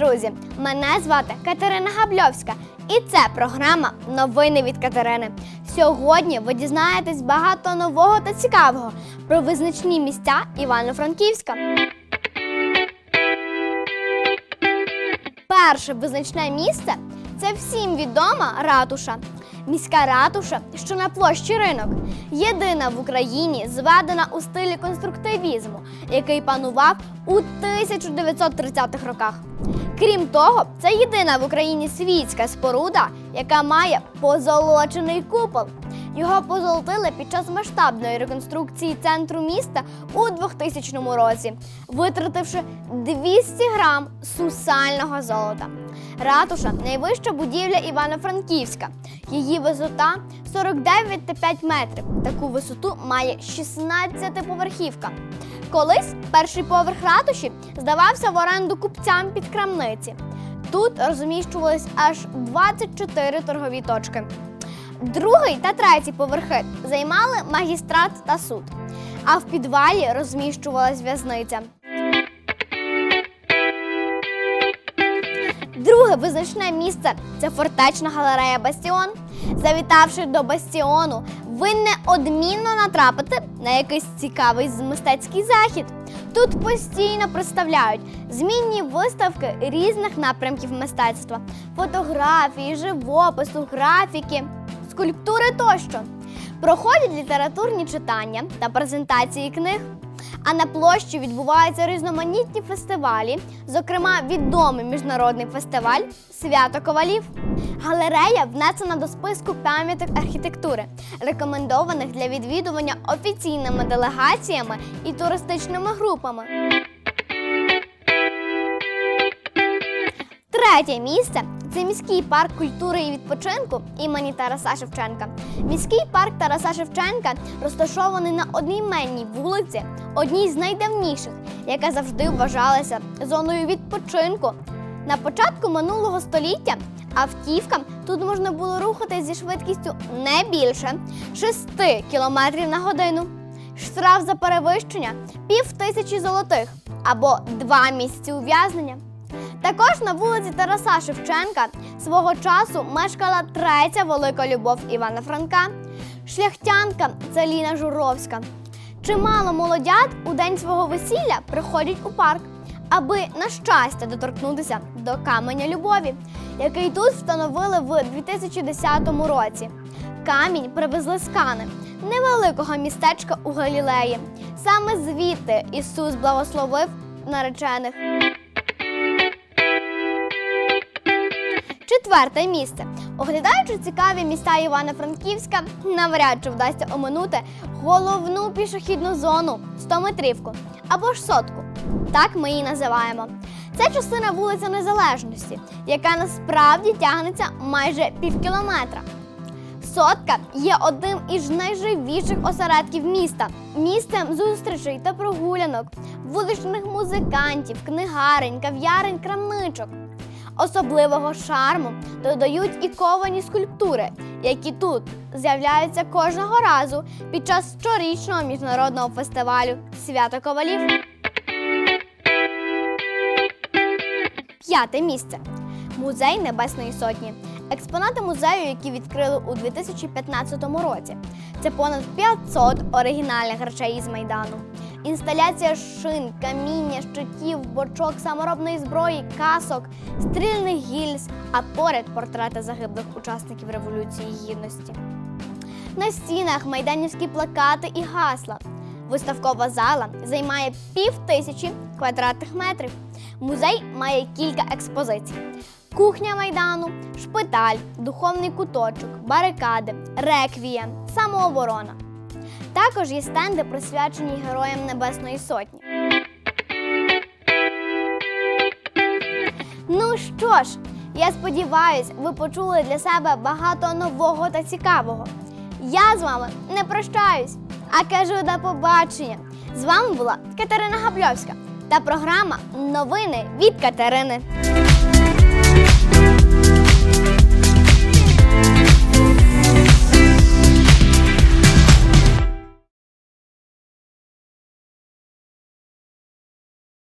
друзі! Мене звати Катерина Габльовська, і це програма Новини від Катерини. Сьогодні ви дізнаєтесь багато нового та цікавого про визначні місця Івано-Франківська. Перше визначне місце це всім відома ратуша. Міська ратуша, що на площі ринок, єдина в Україні, зведена у стилі конструктивізму, який панував у 1930-х роках. Крім того, це єдина в Україні світська споруда, яка має позолочений купол. Його позолотили під час масштабної реконструкції центру міста у 2000 році, витративши 200 грам сусального золота. Ратуша найвища будівля Івано-Франківська. Її висота 49,5 метрів. Таку висоту має 16-поверхівка. Колись перший поверх ратуші здавався в оренду купцям під крамниці. Тут розміщувались аж 24 торгові точки. Другий та третій поверхи займали магістрат та суд, а в підвалі розміщувалась в'язниця. Друге визначне місце це фортечна галерея Бастіон. Завітавши до Бастіону, ви неодмінно натрапите на якийсь цікавий мистецький захід. Тут постійно представляють змінні виставки різних напрямків мистецтва: фотографії, живопису, графіки, скульптури тощо. Проходять літературні читання та презентації книг. А на площі відбуваються різноманітні фестивалі, зокрема відомий міжнародний фестиваль Свято Ковалів. Галерея внесена до списку пам'яток архітектури, рекомендованих для відвідування офіційними делегаціями і туристичними групами. Третє місце це міський парк культури і відпочинку імені Тараса Шевченка. Міський парк Тараса Шевченка розташований на однойменній вулиці, одній з найдавніших, яка завжди вважалася зоною відпочинку. На початку минулого століття автівкам тут можна було рухатись зі швидкістю не більше 6 км на годину. Штраф за перевищення пів тисячі золотих або два місяці ув'язнення. Також на вулиці Тараса Шевченка свого часу мешкала третя велика любов Івана Франка, шляхтянка Целіна Журовська. Чимало молодят у день свого весілля приходять у парк, аби на щастя доторкнутися до каменя любові, який тут встановили в 2010 році. Камінь привезли з Кани, невеликого містечка у Галілеї. Саме звідти Ісус благословив наречених. Четверте місце. Оглядаючи цікаві міста Івано-Франківська, навряд чи вдасться оминути головну пішохідну зону 100-метрівку або ж сотку. Так ми її називаємо. Це частина вулиця Незалежності, яка насправді тягнеться майже пів кілометра. Сотка є одним із найживіших осередків міста, місцем зустрічей та прогулянок, вуличних музикантів, книгарень, кав'ярень, крамничок. Особливого шарму додають і ковані скульптури, які тут з'являються кожного разу під час щорічного міжнародного фестивалю Свято Ковалів. П'яте місце. Музей Небесної Сотні. Експонати музею, які відкрили у 2015 році. Це понад 500 оригінальних речей із Майдану. Інсталяція шин, каміння, щитів, бочок, саморобної зброї, касок, стрільних гільз, а поряд портрети загиблих учасників Революції Гідності. На стінах майданівські плакати і гасла. Виставкова зала займає пів тисячі квадратних метрів. Музей має кілька експозицій: кухня майдану, шпиталь, духовний куточок, барикади, реквієм, самооборона. Також є стенди, присвячені Героям Небесної Сотні. Ну що ж, я сподіваюсь, ви почули для себе багато нового та цікавого. Я з вами не прощаюсь, а кажу до побачення. З вами була Катерина Габльовська та програма Новини від Катерини.